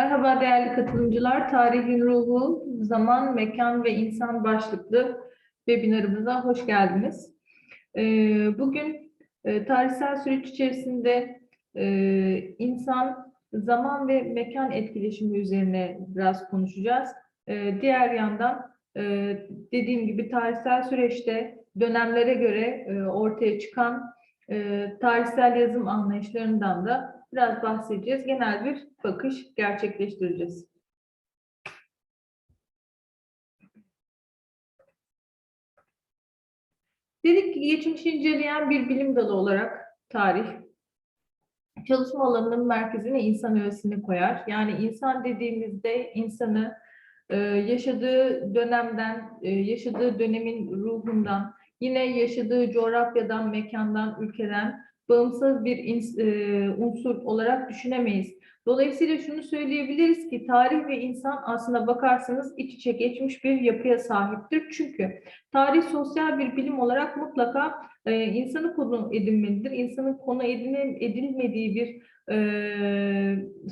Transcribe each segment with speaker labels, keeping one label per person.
Speaker 1: Merhaba değerli katılımcılar. Tarihin ruhu, zaman, mekan ve insan başlıklı webinarımıza hoş geldiniz. Ee, Bugün e, tarihsel süreç içerisinde e, insan, zaman ve mekan etkileşimi üzerine biraz konuşacağız. Ee, Diğer yandan e, dediğim gibi tarihsel süreçte dönemlere göre ortaya çıkan tarihsel yazım anlayışlarından da biraz bahsedeceğiz. Genel bir bakış gerçekleştireceğiz. Dedik ki geçmişi inceleyen bir bilim dalı olarak tarih çalışma alanının merkezine insan öğesini koyar. Yani insan dediğimizde insanı e, yaşadığı dönemden, e, yaşadığı dönemin ruhundan, yine yaşadığı coğrafyadan, mekandan, ülkeden bağımsız bir e, unsur olarak düşünemeyiz. Dolayısıyla şunu söyleyebiliriz ki tarih ve insan aslında bakarsanız iç içe geçmiş bir yapıya sahiptir. Çünkü tarih sosyal bir bilim olarak mutlaka e, insanı konu edinmelidir. İnsanın konu edine, edilmediği bir e,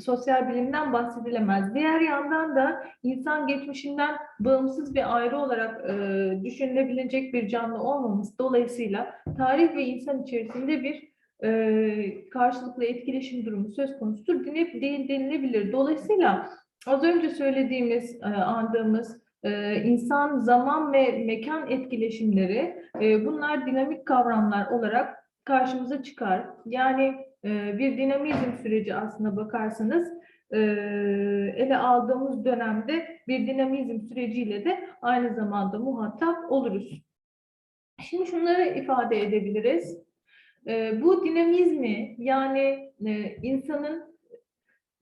Speaker 1: sosyal bilimden bahsedilemez. Diğer yandan da insan geçmişinden bağımsız ve ayrı olarak e, düşünülebilecek bir canlı olmaması dolayısıyla tarih ve insan içerisinde bir e, karşılıklı etkileşim durumu söz konusudur denilebilir. Dolayısıyla az önce söylediğimiz, e, andığımız e, insan, zaman ve mekan etkileşimleri e, bunlar dinamik kavramlar olarak karşımıza çıkar. Yani e, bir dinamizm süreci aslında bakarsanız e, ele aldığımız dönemde bir dinamizm süreciyle de aynı zamanda muhatap oluruz. Şimdi şunları ifade edebiliriz. E, bu dinamizmi yani e, insanın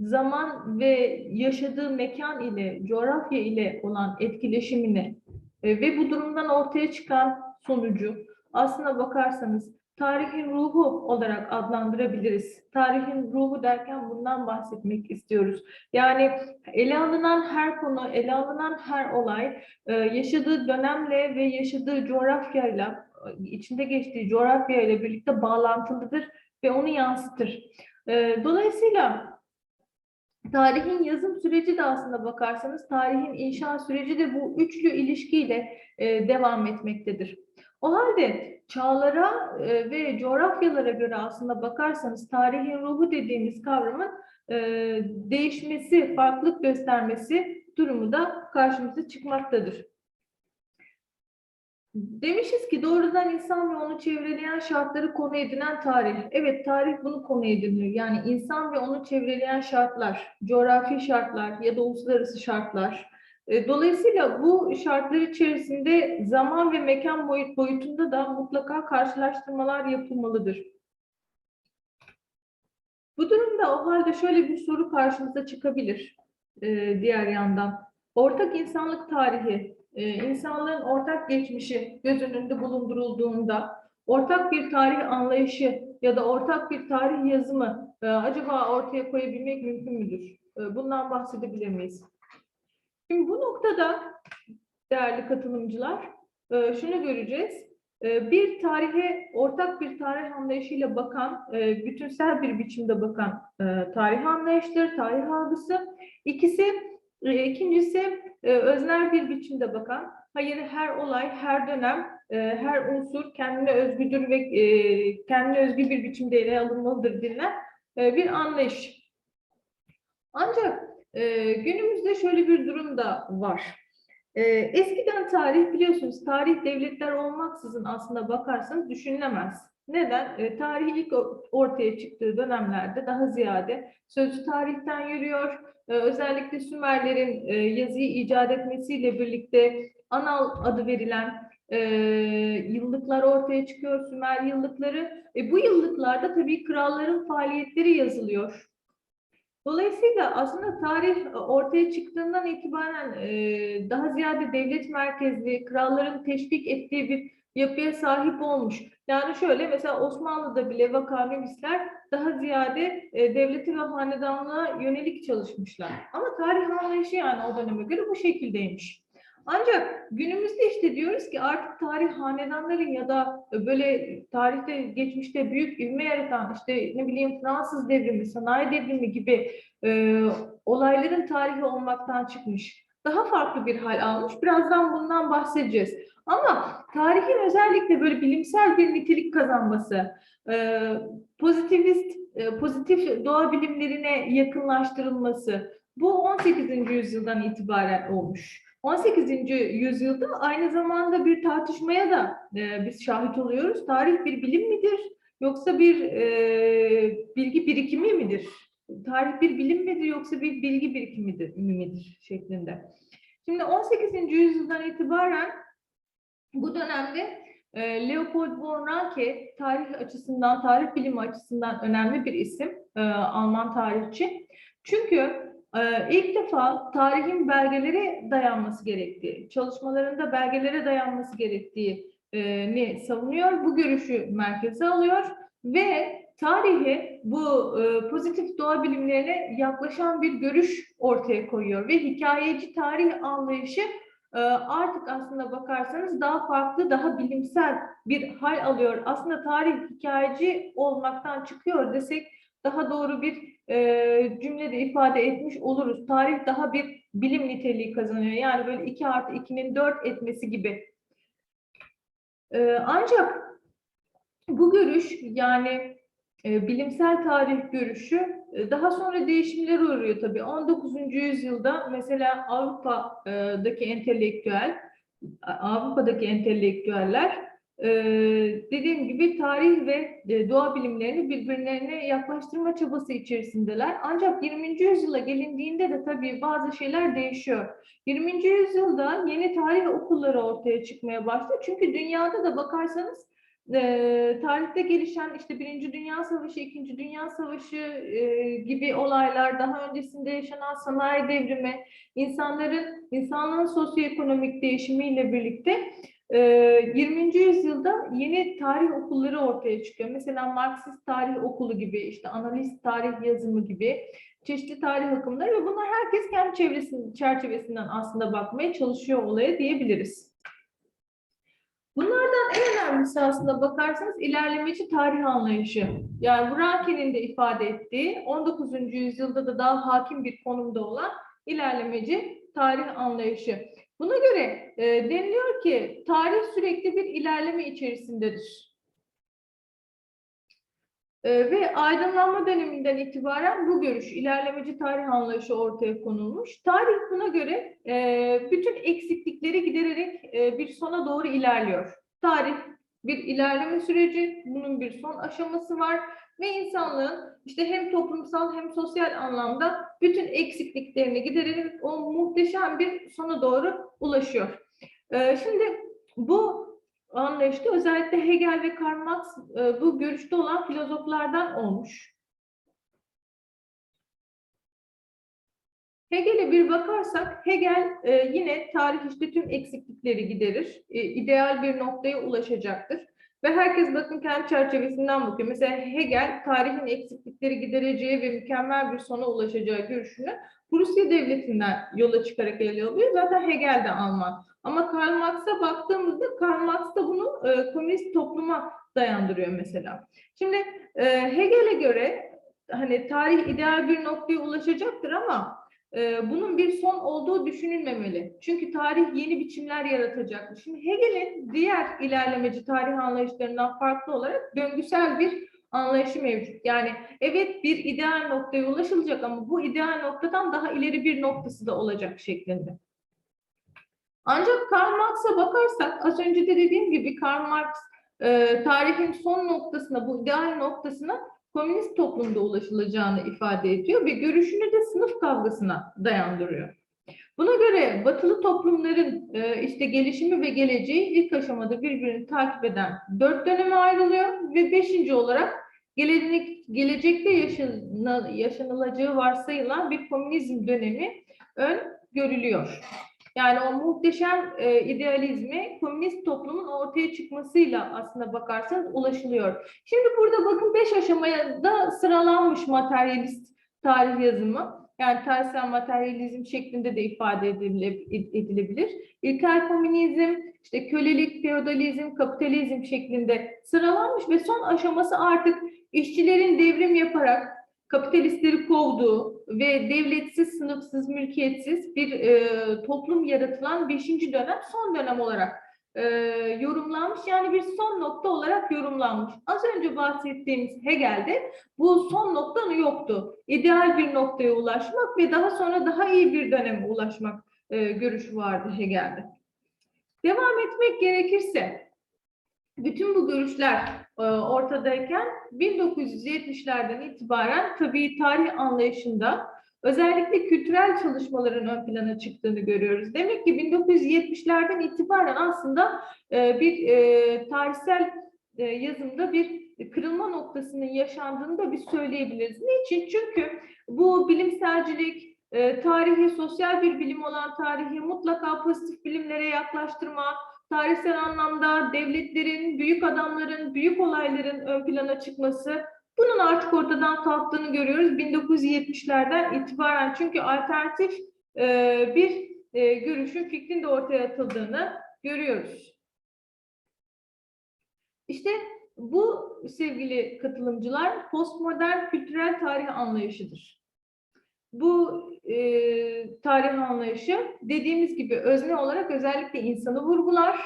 Speaker 1: zaman ve yaşadığı mekan ile, coğrafya ile olan etkileşimini e, ve bu durumdan ortaya çıkan sonucu aslına bakarsanız tarihin ruhu olarak adlandırabiliriz. Tarihin ruhu derken bundan bahsetmek istiyoruz. Yani ele alınan her konu, ele alınan her olay e, yaşadığı dönemle ve yaşadığı coğrafyayla, içinde geçtiği coğrafya ile birlikte bağlantılıdır ve onu yansıtır. E, Dolayısıyla tarihin yazım süreci de aslında bakarsanız tarihin inşa süreci de bu üçlü ilişkiyle e, devam etmektedir. O halde çağlara e, ve coğrafyalara göre aslında bakarsanız tarihin ruhu dediğimiz kavramın e, değişmesi, farklılık göstermesi durumu da karşımıza çıkmaktadır. Demişiz ki doğrudan insan ve onu çevreleyen şartları konu edinen tarih. Evet tarih bunu konu ediniyor. Yani insan ve onu çevreleyen şartlar, coğrafi şartlar ya da uluslararası şartlar. E, Dolayısıyla bu şartlar içerisinde zaman ve mekan boyut boyutunda da mutlaka karşılaştırmalar yapılmalıdır. Bu durumda o halde şöyle bir soru karşımıza çıkabilir e, diğer yandan. Ortak insanlık tarihi, e, insanlığın ortak geçmişi göz önünde bulundurulduğunda ortak bir tarih anlayışı ya da ortak bir tarih yazımı e, acaba ortaya koyabilmek mümkün müdür? E, bundan bahsedebilir miyiz? Şimdi bu noktada değerli katılımcılar e, şunu göreceğiz. E, Bir tarihe ortak bir tarih anlayışıyla bakan, e, bütünsel bir biçimde bakan e, tarih anlayıştır, tarih algısı. İkisi, ikincisi e, öznel bir biçimde bakan, hayır her olay, her dönem, e, her unsur kendine özgüdür ve e, kendine özgü bir biçimde ele alınmalıdır denilen bir anlayış. Ancak günümüzde şöyle bir durum da var. Eskiden tarih biliyorsunuz tarih devletler olmaksızın aslında bakarsanız düşünülemez. Neden? E, tarih ilk ortaya çıktığı dönemlerde daha ziyade sözlü tarihten yürüyor. E, özellikle Sümerlerin e, yazıyı icat etmesiyle birlikte Anal adı verilen e, yıllıklar ortaya çıkıyor, Sümer yıllıkları. E, bu yıllıklarda tabii kralların faaliyetleri yazılıyor. Dolayısıyla aslında tarih ortaya çıktığından itibaren e, daha ziyade devlet merkezli, kralların teşvik ettiği bir yapıya sahip olmuş. Yani şöyle mesela Osmanlı'da bile vakanüvisler daha ziyade e, devleti ve hanedanlığa yönelik çalışmışlar. Ama tarih anlayışı yani o döneme göre bu şekildeymiş. Ancak günümüzde işte diyoruz ki artık tarih hanedanların ya da böyle tarihte geçmişte büyük ivme yaratan işte ne bileyim Fransız devrimi, sanayi devrimi gibi e, olayların tarihi olmaktan çıkmış. Daha farklı bir hal almış. Birazdan bundan bahsedeceğiz. Ama tarihin özellikle böyle bilimsel bir nitelik kazanması, e, pozitivist, e, pozitif doğa bilimlerine yakınlaştırılması bu 18. yüzyıldan itibaren olmuş. 18. yüzyılda aynı zamanda bir tartışmaya da e, biz şahit oluyoruz. Tarih bir bilim midir yoksa bir bilgi birikimi midir? Tarih bir bilim midir yoksa bir bilgi birikimi midir, şeklinde. Şimdi 18. yüzyıldan itibaren bu dönemde e, Leopold von Ranke tarih açısından, tarih bilimi açısından önemli bir isim, e, Alman tarihçi. Çünkü e, ilk defa tarihin belgelere dayanması gerektiği, çalışmalarında belgelere dayanması gerektiğini savunuyor. Bu görüşü merkeze alıyor ve tarihi bu e, pozitif doğa bilimlerine yaklaşan bir görüş ortaya koyuyor ve hikayeci tarih anlayışı e, artık aslında bakarsanız daha farklı, daha bilimsel bir hal alıyor. Aslında tarih hikayeci olmaktan çıkıyor desek daha doğru bir e, cümlede ifade etmiş oluruz. Tarih daha bir bilim niteliği kazanıyor. Yani böyle 2 artı 2'nin 4 etmesi gibi. E, ancak bu görüş yani bilimsel tarih görüşü e, daha sonra değişimlere uğruyor tabii. 19. yüzyılda mesela Avrupa'daki entelektüel, Avrupa'daki entelektüeller e, dediğim gibi tarih ve e, doğa bilimlerini birbirlerine yaklaştırma çabası içerisindeler. Ancak 20. yüzyıla gelindiğinde de tabii bazı şeyler değişiyor. 20. yüzyılda yeni tarih okulları ortaya çıkmaya başlıyor. Çünkü dünyada da bakarsanız e, tarihte gelişen işte Birinci Dünya Savaşı, İkinci Dünya Savaşı e, gibi olaylar, daha öncesinde yaşanan sanayi devrimi, insanların, insanlığın sosyoekonomik değişimiyle birlikte e, 20. yüzyılda yeni tarih okulları ortaya çıkıyor. Mesela Marksist tarih okulu gibi, işte analist tarih yazımı gibi çeşitli tarih akımları ve bunlar herkes kendi çevresinin çerçevesinden aslında bakmaya çalışıyor olaya diyebiliriz. En önemlisi aslında bakarsanız ilerlemeci tarih anlayışı. Yani Buranke'nin de ifade ettiği 19. yüzyılda da daha hakim bir konumda olan ilerlemeci tarih anlayışı. Buna göre e, deniliyor ki tarih sürekli bir ilerleme içerisindedir. E, ve aydınlanma döneminden itibaren bu görüş, ilerlemeci tarih anlayışı ortaya konulmuş. Tarih buna göre e, bütün eksiklikleri gidererek e, bir sona doğru ilerliyor. Tarih bir ilerleme süreci, bunun bir son aşaması var ve insanlığın işte hem toplumsal hem sosyal anlamda bütün eksikliklerini gidererek o muhteşem bir sona doğru ulaşıyor. E, şimdi bu anlayışta özellikle Hegel ve Karl Marx e, bu görüşte olan filozoflardan olmuş. Hegel'e bir bakarsak Hegel e, yine tarih işte tüm eksiklikleri giderir. E, ideal bir noktaya ulaşacaktır. Ve herkes bakın kendi çerçevesinden bakıyor. Mesela Hegel tarihin eksiklikleri gidereceği ve mükemmel bir sona ulaşacağı görüşünü Prusya Devleti'nden yola çıkarak ele alıyor. Zaten Hegel de Alman. Ama Karl Marx'a baktığımızda Karl Marx da bunu e, komünist topluma dayandırıyor mesela. Şimdi e, Hegel'e göre hani tarih ideal bir noktaya ulaşacaktır ama e, bunun bir son olduğu düşünülmemeli. Çünkü tarih yeni biçimler yaratacaktır. Şimdi Hegel'in diğer ilerlemeci tarih anlayışlarından farklı olarak döngüsel bir anlayışı mevcut. Yani evet bir ideal noktaya ulaşılacak ama bu ideal noktadan daha ileri bir noktası da olacak şeklinde. Ancak Karl Marx'a bakarsak az önce de dediğim gibi Karl Marx e, tarihin son noktasına, bu ideal noktasına komünist toplumda ulaşılacağını ifade ediyor ve görüşünü de sınıf kavgasına dayandırıyor. Buna göre batılı toplumların e, işte gelişimi ve geleceği ilk aşamada birbirini takip eden dört döneme ayrılıyor ve beşinci olarak gelecek, gelecekte yaşanı, yaşanılacağı varsayılan bir komünizm dönemi ön görülüyor. Yani o muhteşem e, idealizmi komünist toplumun ortaya çıkmasıyla aslında bakarsanız ulaşılıyor. Şimdi burada bakın beş aşamaya da sıralanmış materyalist tarih yazımı. Yani tarihsel materyalizm şeklinde de ifade edile- edilebilir. İlkel komünizm, işte kölelik, feodalizm, kapitalizm şeklinde sıralanmış ve son aşaması artık işçilerin devrim yaparak kapitalistleri kovduğu ve devletsiz, sınıfsız, mülkiyetsiz bir e, toplum yaratılan beşinci dönem son dönem olarak e, yorumlanmış. Yani bir son nokta olarak yorumlanmış. Az önce bahsettiğimiz Hegel'de bu son nokta yoktu. İdeal bir noktaya ulaşmak ve daha sonra daha iyi bir döneme ulaşmak e, görüşü vardı Hegel'de. Devam etmek gerekirse bütün bu görüşler e, ortadayken 1970'lerden itibaren tabii tarih anlayışında özellikle kültürel çalışmaların ön plana çıktığını görüyoruz. Demek ki 1970'lerden itibaren aslında e, bir e, tarihsel yazımda bir kırılma noktasının yaşandığını da biz söyleyebiliriz. Niçin? Çünkü bu bilimselcilik, tarihi sosyal bir bilim olan tarihi mutlaka pozitif bilimlere yaklaştırma, tarihsel anlamda devletlerin, büyük adamların, büyük olayların ön plana çıkması bunun artık ortadan kalktığını görüyoruz 1970'lerden itibaren. Çünkü alternatif e, bir e, görüşün, fikrin de ortaya atıldığını görüyoruz. İşte bu sevgili katılımcılar postmodern kültürel tarih anlayışıdır. Bu e, tarih anlayışı dediğimiz gibi özne olarak özellikle insanı vurgular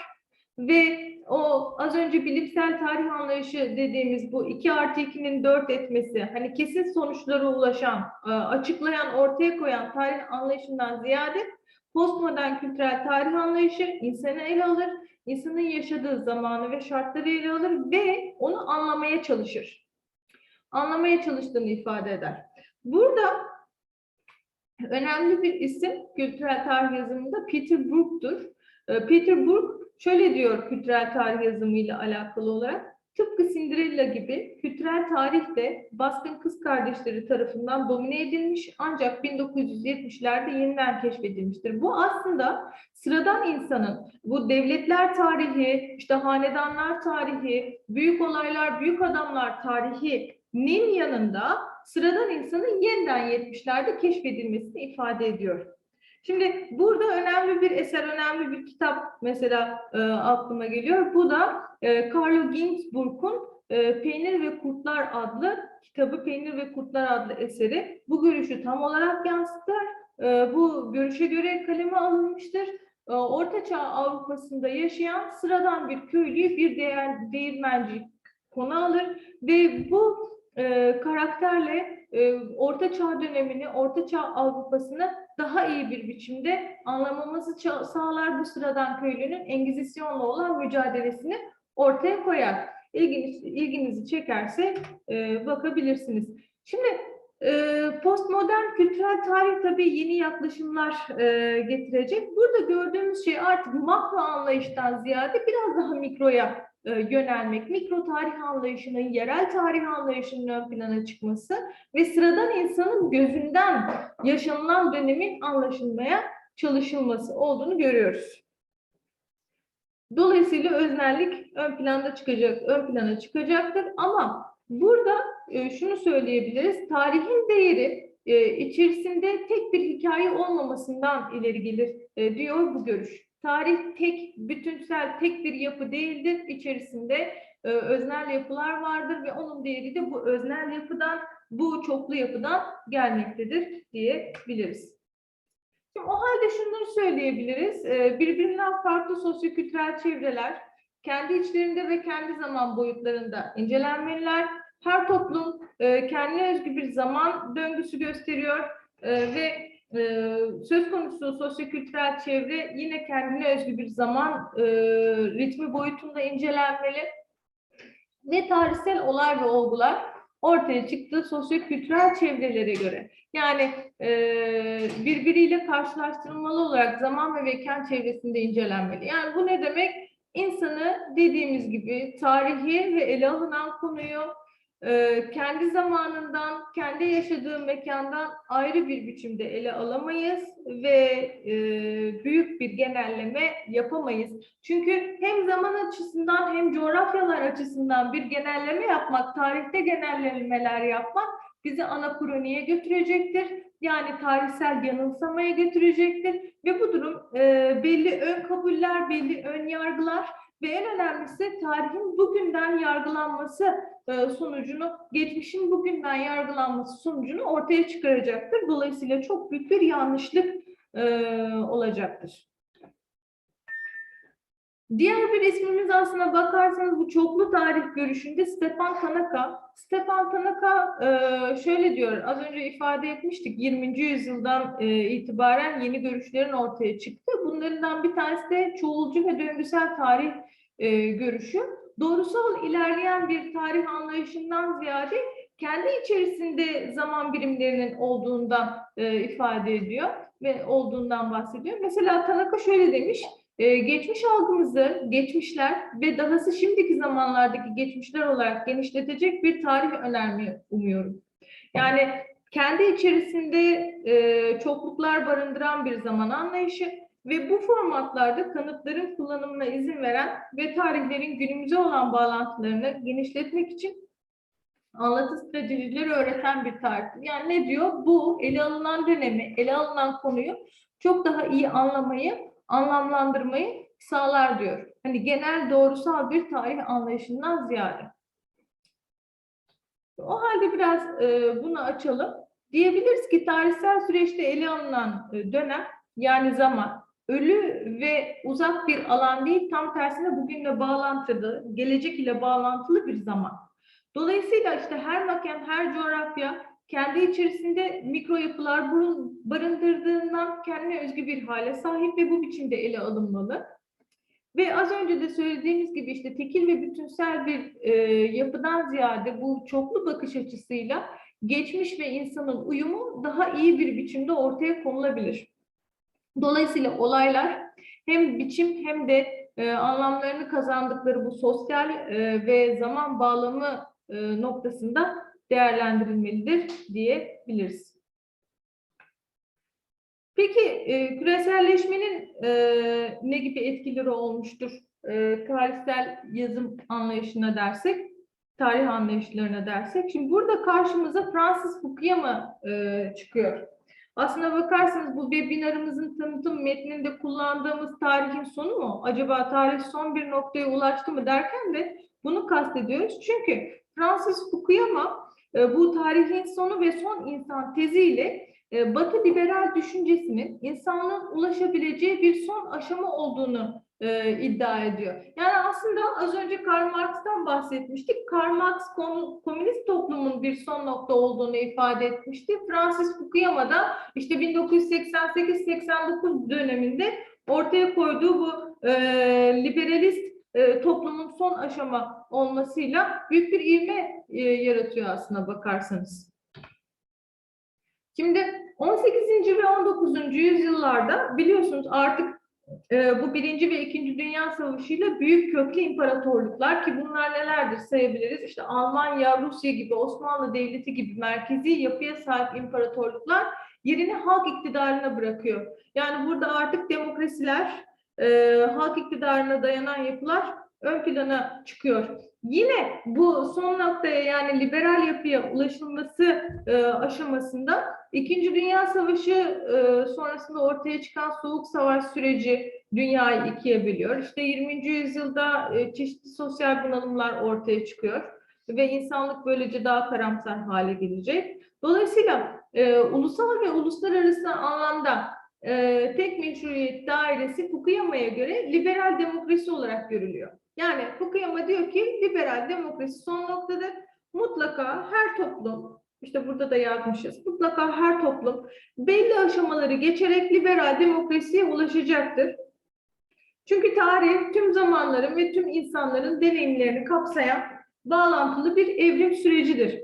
Speaker 1: ve o az önce bilimsel tarih anlayışı dediğimiz bu 2 artı 2'nin 4 etmesi, hani kesin sonuçlara ulaşan, e, açıklayan, ortaya koyan tarih anlayışından ziyade postmodern kültürel tarih anlayışı insanı ele alır, insanın yaşadığı zamanı ve şartları ele alır ve onu anlamaya çalışır. Anlamaya çalıştığını ifade eder. Burada önemli bir isim kültürel tarih yazımında Peter Brook'tur. E, Peter Brook Şöyle diyor kültürel tarih yazımıyla alakalı olarak. Tıpkı Cinderella gibi kültürel tarih de baskın kız kardeşleri tarafından domine edilmiş ancak 1970'lerde yeniden keşfedilmiştir. Bu aslında sıradan insanın bu devletler tarihi, işte hanedanlar tarihi, büyük olaylar, büyük adamlar tarihinin yanında sıradan insanın yeniden 70'lerde keşfedilmesini ifade ediyor. Şimdi burada önemli bir eser, önemli bir kitap mesela e, aklıma geliyor. Bu da e, Carlo Ginzburg'un e, Peynir ve Kurtlar adlı kitabı, Peynir ve Kurtlar adlı eseri. Bu görüşü tam olarak yansıtır. E, bu görüşe göre kaleme alınmıştır. E, Ortaçağ Avrupa'sında yaşayan sıradan bir köylüyü bir değer, değirmenci konu alır ve bu e, karakterle e, Orta Çağ dönemini, Orta Çağ Avrupa'sını daha iyi bir biçimde anlamamızı sağlar bu sıradan köylünün Engizisyon'la olan mücadelesini ortaya koyar. İlginiz, ilginizi çekerse e, bakabilirsiniz. Şimdi e, postmodern kültürel tarih tabii yeni yaklaşımlar e, getirecek. Burada gördüğümüz şey artık makro anlayıştan ziyade biraz daha mikroya yönelmek, mikro tarih anlayışının, yerel tarih anlayışının ön plana çıkması ve sıradan insanın gözünden yaşanılan dönemin anlaşılmaya çalışılması olduğunu görüyoruz. Dolayısıyla öznellik ön planda çıkacak, ön plana çıkacaktır ama burada e, şunu söyleyebiliriz. Tarihin değeri e, içerisinde tek bir hikaye olmamasından ileri gelir diyor bu görüş. Tarih tek, bütünsel tek bir yapı değildir. İçerisinde e, öznel yapılar vardır ve onun değeri de bu öznel yapıdan, bu çoklu yapıdan gelmektedir diyebiliriz. Şimdi o halde şunları söyleyebiliriz. E, birbirinden farklı sosyokültürel çevreler kendi içlerinde ve kendi zaman boyutlarında incelenmeliler. Her toplum e, kendine özgü bir zaman döngüsü gösteriyor e, ve e, söz konusu sosyokültürel çevre yine kendine özgü bir zaman e, ritmi boyutunda incelenmeli ve tarihsel olay ve olgular ortaya çıktığı sosyokültürel çevrelere göre. Yani e, birbiriyle karşılaştırılmalı olarak zaman ve mekan çevresinde incelenmeli. Yani bu ne demek? İnsanı dediğimiz gibi tarihi ve ele alınan konuyu ee, kendi zamanından, kendi yaşadığı mekandan ayrı bir biçimde ele alamayız ve e, büyük bir genelleme yapamayız. Çünkü hem zaman açısından hem coğrafyalar açısından bir genelleme yapmak, tarihte genellemeler yapmak bizi anakroniye götürecektir. Yani tarihsel yanılsamaya götürecektir ve bu durum e, belli ön kabuller, belli ön yargılar ve en önemlisi tarihin bugünden yargılanması sonucunu, geçmişin bugünden yargılanması sonucunu ortaya çıkaracaktır. Dolayısıyla çok büyük bir yanlışlık e, olacaktır. Diğer bir ismimiz aslına bakarsanız bu çoklu tarih görüşünde Stepan Tanaka. Stepan Tanaka e, şöyle diyor, az önce ifade etmiştik 20. yüzyıldan e, itibaren yeni görüşlerin ortaya çıktı. Bunlardan bir tanesi de çoğulcu ve döngüsel tarih e, görüşü. Doğrusal ilerleyen bir tarih anlayışından ziyade kendi içerisinde zaman birimlerinin olduğundan e, ifade ediyor ve olduğundan bahsediyor. Mesela Tanaka şöyle demiş, ee, geçmiş algımızı, geçmişler ve dahası şimdiki zamanlardaki geçmişler olarak genişletecek bir tarih önermeyi umuyorum. Yani kendi içerisinde e, çokluklar barındıran bir zaman anlayışı ve bu formatlarda kanıtların kullanımına izin veren ve tarihlerin günümüze olan bağlantılarını genişletmek için anlatı stratejileri öğreten bir tarih. Yani ne diyor? Bu ele alınan dönemi, ele alınan konuyu çok daha iyi anlamayı anlamlandırmayı sağlar diyor. Hani genel doğrusal bir tarih anlayışından ziyade. O halde biraz e, bunu açalım. Diyebiliriz ki tarihsel süreçte ele alınan e, dönem yani zaman ölü ve uzak bir alan değil tam tersine bugünle bağlantılı, gelecek ile bağlantılı bir zaman. Dolayısıyla işte her mekan, her coğrafya kendi içerisinde mikro yapılar barındırdığından kendine özgü bir hale sahip ve bu biçimde ele alınmalı. Ve az önce de söylediğimiz gibi işte tekil ve bütünsel bir e, yapıdan ziyade bu çoklu bakış açısıyla geçmiş ve insanın uyumu daha iyi bir biçimde ortaya konulabilir. Dolayısıyla olaylar hem biçim hem de e, anlamlarını kazandıkları bu sosyal e, ve zaman bağlamı e, noktasında değerlendirilmelidir diyebiliriz. Peki e, küreselleşmenin e, ne gibi etkileri olmuştur? E, tarihsel yazım anlayışına dersek, tarih anlayışlarına dersek. Şimdi burada karşımıza Francis Fukuyama e, çıkıyor. Aslına bakarsanız bu webinarımızın tanıtım metninde kullandığımız tarihin sonu mu? Acaba tarih son bir noktaya ulaştı mı derken de bunu kastediyoruz. Çünkü Francis Fukuyama e, bu tarihin sonu ve son insan teziyle e, Batı liberal düşüncesinin insanlığın ulaşabileceği bir son aşama olduğunu e, iddia ediyor. Yani aslında az önce Karl Marx'tan bahsetmiştik. Karl Marx komünist toplumun bir son nokta olduğunu ifade etmişti. Francis Fukuyama da işte 1988-89 döneminde ortaya koyduğu bu e, liberalist e, toplumun son aşama olmasıyla büyük bir ivme e, yaratıyor aslında bakarsanız. Şimdi 18. ve 19. yüzyıllarda biliyorsunuz artık e, bu birinci ve ikinci Dünya Savaşı ile büyük köklü imparatorluklar ki bunlar nelerdir sayabiliriz. İşte Almanya, Rusya gibi, Osmanlı Devleti gibi merkezi yapıya sahip imparatorluklar yerini halk iktidarına bırakıyor. Yani burada artık demokrasiler, e, halk iktidarına dayanan yapılar ön plana çıkıyor. Yine bu son noktaya yani liberal yapıya ulaşılması e, aşamasında İkinci Dünya Savaşı e, sonrasında ortaya çıkan soğuk savaş süreci dünyayı ikiye bölüyor. İşte 20. yüzyılda e, çeşitli sosyal bunalımlar ortaya çıkıyor ve insanlık böylece daha karamsar hale gelecek. Dolayısıyla e, ulusal ve uluslararası anlamda e, tek meşruiyet dairesi Fukuyama'ya göre liberal demokrasi olarak görülüyor. Yani Fukuyama diyor ki liberal demokrasi son noktadır. Mutlaka her toplum, işte burada da yazmışız, mutlaka her toplum belli aşamaları geçerek liberal demokrasiye ulaşacaktır. Çünkü tarih tüm zamanların ve tüm insanların deneyimlerini kapsayan bağlantılı bir evrim sürecidir.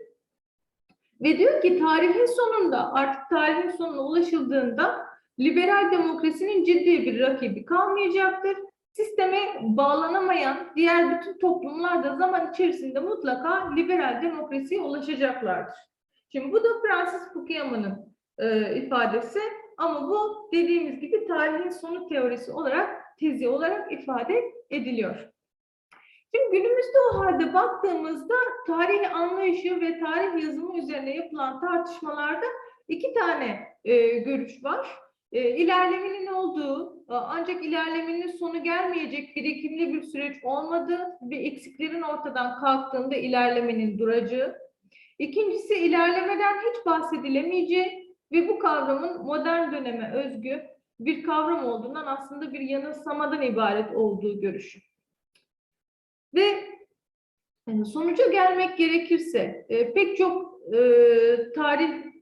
Speaker 1: Ve diyor ki tarihin sonunda artık tarihin sonuna ulaşıldığında liberal demokrasinin ciddi bir rakibi kalmayacaktır. Sisteme bağlanamayan diğer bütün toplumlar da zaman içerisinde mutlaka liberal demokrasiye ulaşacaklardır. Şimdi bu da Francis Fukuyama'nın e, ifadesi ama bu dediğimiz gibi tarihin sonu teorisi olarak, tezi olarak ifade ediliyor. Şimdi günümüzde o halde baktığımızda tarih anlayışı ve tarih yazımı üzerine yapılan tartışmalarda iki tane e, görüş var. E, ilerlemenin olduğu e, ancak ilerlemenin sonu gelmeyecek birikimli bir süreç olmadığı ve eksiklerin ortadan kalktığında ilerlemenin duracağı. İkincisi ilerlemeden hiç bahsedilemeyeceği ve bu kavramın modern döneme özgü bir kavram olduğundan aslında bir yanılsamadan ibaret olduğu görüşü. Ve yani sonuca gelmek gerekirse e, pek çok e, tarih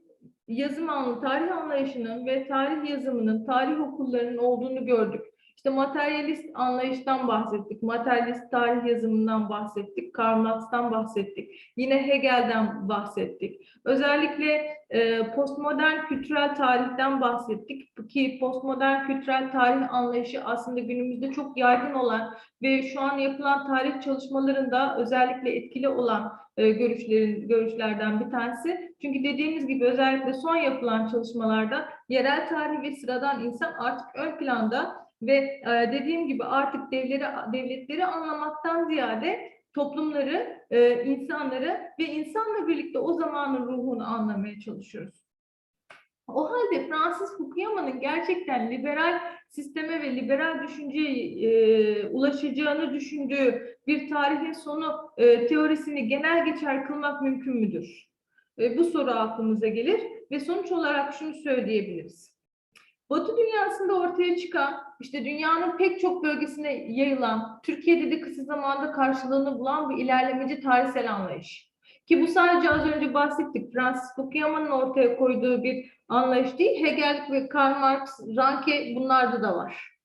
Speaker 1: yazım anlı, tarih anlayışının ve tarih yazımının, tarih okullarının olduğunu gördük. İşte materyalist anlayıştan bahsettik, materyalist tarih yazımından bahsettik, Karl Marx'tan bahsettik, yine Hegel'den bahsettik. Özellikle e, postmodern kültürel tarihten bahsettik ki postmodern kültürel tarih anlayışı aslında günümüzde çok yaygın olan ve şu an yapılan tarih çalışmalarında özellikle etkili olan e, görüşlerin görüşlerden bir tanesi. Çünkü dediğimiz gibi özellikle son yapılan çalışmalarda yerel tarih ve sıradan insan artık ön planda ve e, dediğim gibi artık devleri, devletleri anlamaktan ziyade toplumları, e, insanları ve insanla birlikte o zamanın ruhunu anlamaya çalışıyoruz. O halde Francis Fukuyama'nın gerçekten liberal sisteme ve liberal düşünceye e, ulaşacağını düşündüğü bir tarihin sonu e, teorisini genel geçer kılmak mümkün müdür? E, bu soru aklımıza gelir ve sonuç olarak şunu söyleyebiliriz. Batı dünyasında ortaya çıkan, işte dünyanın pek çok bölgesine yayılan, Türkiye'de de kısa zamanda karşılığını bulan bir ilerlemeci tarihsel anlayış. Ki bu sadece az önce bahsettik. Francis Fukuyama'nın ortaya koyduğu bir anlayış değil. Hegel ve Karl Marx, Ranke bunlarda da var.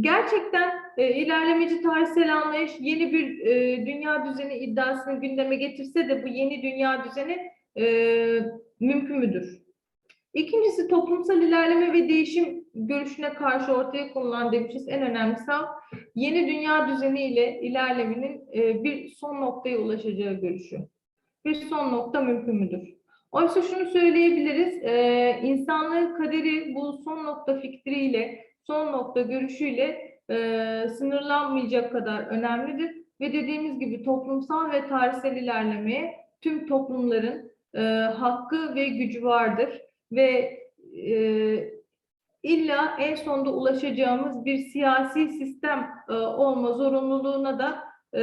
Speaker 1: Gerçekten e, ilerlemeci tarihsel anlayış yeni bir e, dünya düzeni iddiasını gündeme getirse de bu yeni dünya düzeni e, mümkün müdür? İkincisi toplumsal ilerleme ve değişim görüşüne karşı ortaya konulan demişiz. En önemlisi yeni dünya düzeni ile ilerlemenin e, bir son noktaya ulaşacağı görüşü. Bir son nokta mümkün müdür? Oysa şunu söyleyebiliriz, e, insanlığın kaderi bu son nokta fikriyle, son nokta görüşüyle e, sınırlanmayacak kadar önemlidir. Ve dediğimiz gibi toplumsal ve tarihsel ilerlemeye tüm toplumların e, hakkı ve gücü vardır. Ve e, illa en sonunda ulaşacağımız bir siyasi sistem e, olma zorunluluğuna da e,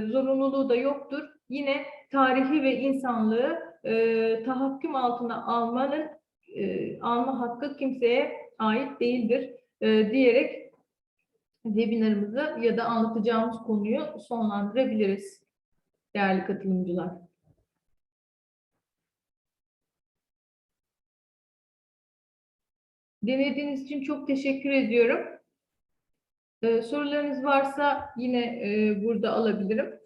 Speaker 1: zorunluluğu da yoktur. Yine tarihi ve insanlığı e, tahakküm altına almanın e, alma hakkı kimseye ait değildir e, diyerek webinarımızı ya da anlatacağımız konuyu sonlandırabiliriz değerli katılımcılar. Dinlediğiniz için çok teşekkür ediyorum. Ee, sorularınız varsa yine e, burada alabilirim.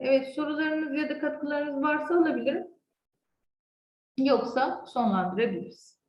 Speaker 1: Evet, sorularınız ya da katkılarınız varsa alabilirim. Yoksa sonlandırabiliriz.